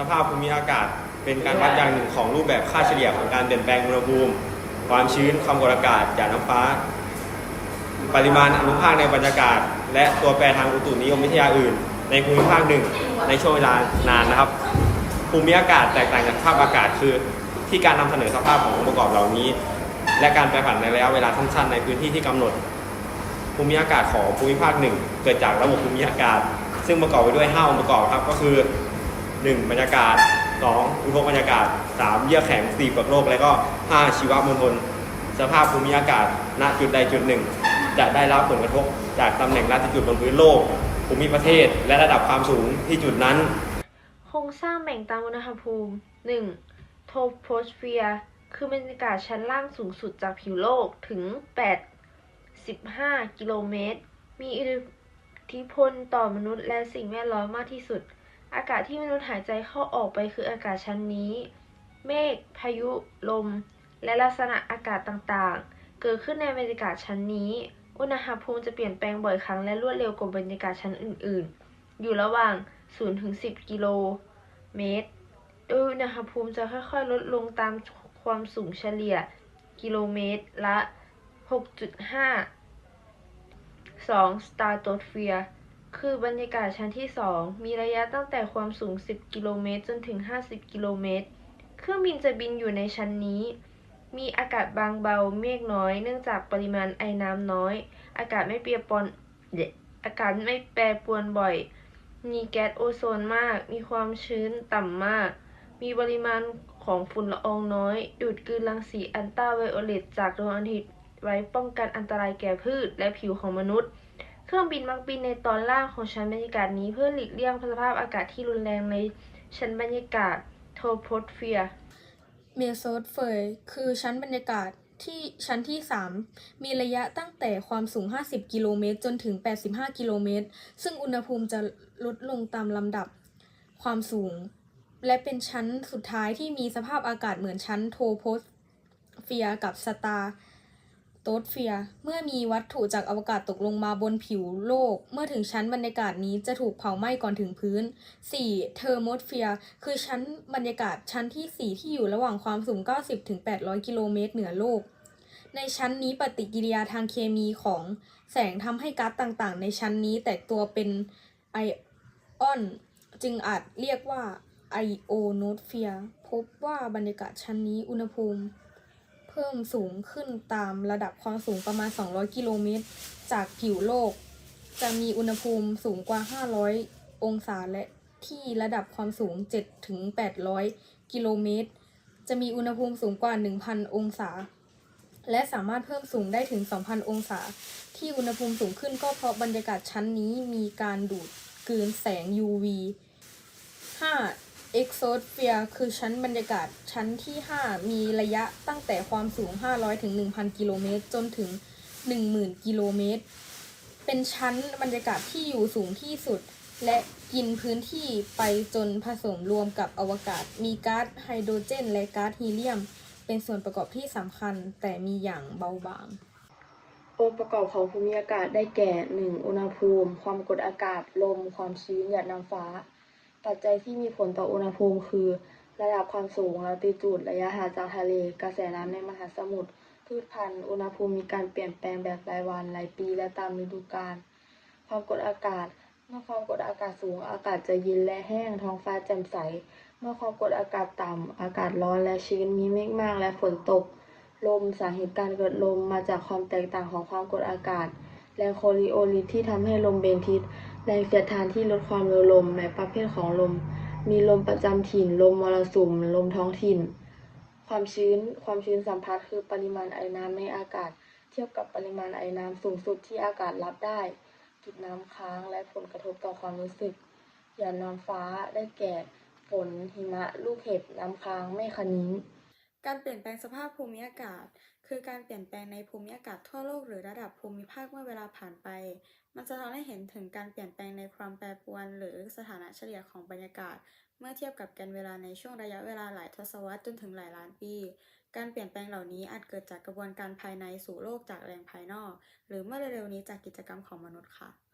สภาพภูมิอากาศเป็นการวัดอย่างหนึ่งของรูปแบบค่าเฉลี่ยของการเปลี่ยนแปลงอุณหภูมิ ความชื้นความกดอากาศหยาดน้ำฟ้า ปริมาณอนุภาคในบรรยากาศ และตัวแปรทางอุตุนิยมวิทยาอื่น ในภูมิภาคหนึ่งในช่วงเวลานานนะครับ ภูมิอากาศแตกต่างจากสภาพอากาศคือ ที่การนำเสนอสภาพขององค์ประกอบเหล่านี้ และการแปรผันในระยะเวลาสั้นๆในพื้นที่ที่กำหนด ภูมิอากาศของภูมิภาคหนึ่งเกิดจากระบบภูมิอากาศ ซึ่งประกอบไปด้วย5องค์ประกอบครับก็คือ 1. บรรยากาศ 2. อุทกบรรยากาศ 3. เยื่อแข็ง 4. เปลือกโลก และก็ 5. ชีวมณฑลสภาพภูมิอากาศณจุดใดจุดหนึ่ง จะได้รับผลกระทบจากตำแหน่งลัติจูดบนพื้นโลก ภูมิประเทศ และระดับความสูงที่จุดนั้น โครงสร้างแบ่งตามอุณหภูมิ 1. โทโพสเฟียร์คือบรรยากาศชั้นล่างสูงสุดจากผิวโลกถึง 8-15 กิโลเมตร มีอิทธิพลต่อมนุษย์และสิ่งแวดล้อมมากที่สุด อากาศที่มนุษย์หายใจเข้าออกไปคืออากาศชั้นนี้ เมฆ พายุ ลม และลักษณะอากาศต่างๆ เกิดขึ้นในบรรยากาศชั้นนี้ อุณหภูมิจะเปลี่ยนแปลงบ่อยครั้งและรวดเร็วกว่าบรรยากาศชั้นอื่น ๆ อยู่ระหว่าง0-10 กิโลเมตร โดยอุณหภูมิจะค่อย ๆ ลดลงตามความสูงเฉลี่ย กิโลเมตรละ 6.5 2. Stratosphere คือบรรยากาศชั้นที่ 2 มีระยะตั้งแต่ความสูง 10 กิโลเมตร จนถึง 50 กิโลเมตร เครื่องบินจะบินอยู่ในชั้นนี้ มีอากาศบางเบา เมฆน้อย เนื่องจากปริมาณไอน้ำน้อย อากาศไม่เปียกปอนอากาศไม่แปรปรวนบ่อย มีแก๊สโอโซนมาก มีความชื้นต่ำมาก มีปริมาณของฝุ่นละอองน้อย ดูดกลืนรังสีอัลตราไวโอเลตจากดวงอาทิตย์ไว้ป้องกันอันตรายแก่พืชและผิวของมนุษย์ เครื่องบินมักบินในตอนล่างของชั้นบรรยากาศนี้เพื่อหลีกเลี่ยงสภาพอากาศที่รุนแรงในชั้นบรรยากาศโทโพสเฟียร์เมโซสเฟย์คือชั้นบรรยากาศที่ชั้นที่ 3 มีระยะตั้งแต่ความสูง 50 กิโลเมตร จนถึง 85 กิโลเมตร ซึ่งอุณหภูมิจะลดลงตามลำดับความสูง และเป็นชั้นสุดท้ายที่มีสภาพอากาศเหมือนชั้นโทโพสเฟียร์กับสตาร์ โตสเฟีย เมื่อมีวัตถุจากอวกาศตกลงมาบนผิวโลก เมื่อถึงชั้นบรรยากาศนี้จะถูกเผาไหม้ก่อนถึงพื้น 4. เทอร์โมสเฟีย คือชั้นบรรยากาศชั้นที่ 4 ที่อยู่ระหว่างความสูง 90-800 กิโลเมตรเหนือโลก ในชั้นนี้ปฏิกิริยาทางเคมีของแสงทำให้ก๊าซต่างๆ ในชั้นนี้แตกตัวเป็นไอออน จึงอาจเรียกว่าไอโอโนสเฟีย พบว่าบรรยากาศชั้นนี้อุณหภูมิ เพิ่มสูงขึ้นตามระดับความสูงประมาณ 200 กิโลเมตร จากผิวโลก จะมีอุณหภูมิสูงกว่า 500 องศาและที่ระดับความสูง7ถึง800 กิโลเมตร จะมีอุณหภูมิสูงกว่า 1,000 องศา และสามารถเพิ่มสูงได้ถึง 2,000 องศา ที่อุณหภูมิสูงขึ้นก็เพราะบรรยากาศชั้นนี้มีการดูดกลืนแสง UV 5. Exosphere คือชั้นบรรยากาศชั้นที่ 5 มีระยะตั้งแต่ความสูง 500 ถึง 1,000 กิโลเมตร จนถึง 10,000 กิโลเมตร เป็นชั้นบรรยากาศที่อยู่สูงที่สุด และกินพื้นที่ไปจนผสมรวมกับอวกาศ มีก๊าซไฮโดรเจน และก๊าซฮีเลียม เป็นส่วนประกอบที่สำคัญแต่มีอย่างเบาบาง องค์ประกอบของภูมิอากาศได้แก่ 1. อุณหภูมิ ความกดอากาศ ลม ความชื้นหยาดน้ำฟ้า ปัจจัยที่มีผลต่ออุณหภูมิคือ ระดับความสูงลัติจูด ระยะห่างจากทะเล กระแสน้ำในมหาสมุทร พืชพันธุ์ อุณหภูมิมีการเปลี่ยนแปลงแบบรายวัน รายปี และตามฤดูกาล ความกดอากาศ เมื่อความกดอากาศสูง อากาศจะเย็นและแห้ง ท้องฟ้าแจ่มใส เมื่อความกดอากาศต่ำ อากาศร้อนและชื้น มีเมฆมากและฝนตก ลม สาเหตุการเกิดลมมาจากความแตกต่างของความกดอากาศแรงโคลิโอลิสที่ทำให้ลมเบนทิศ แรงเสียดทานที่ลดความเร็วลมในประเภทของลม มีลมประจำถิ่น ลมมรสุม ลมท้องถิ่น ความชื้น ความชื้นสัมพัทธ์คือปริมาณไอน้ำในอากาศ เทียบกับปริมาณไอน้ำสูงสุดที่อากาศรับได้ จุดน้ำค้างและผลกระทบต่อความรู้สึกหยาดน้ำฟ้าได้แก่ฝนหิมะ ลูกเห็บน้ำค้างเมฆคะนิ้ง การเปลี่ยนแปลงสภาพภูมิอากาศ คือการเปลี่ยนแปลงในภูมิอากาศทั่วโลกหรือระดับภูมิภาคเมื่อเวลาผ่านไป มันจะทำให้เห็นถึงการเปลี่ยนแปลงในความแปรปรวน หรือสถานะเฉลี่ยของบรรยากาศ เมื่อเทียบกับการเวลาในช่วงระยะเวลาหลายทศวรรษจนถึงหลายล้านปี การเปลี่ยนแปลงเหล่านี้อาจเกิดจากกระบวนการภายในสู่โลกจากแรงภายนอก หรือเมื่อเร็วๆนี้จากกิจกรรมของมนุษย์ค่ะ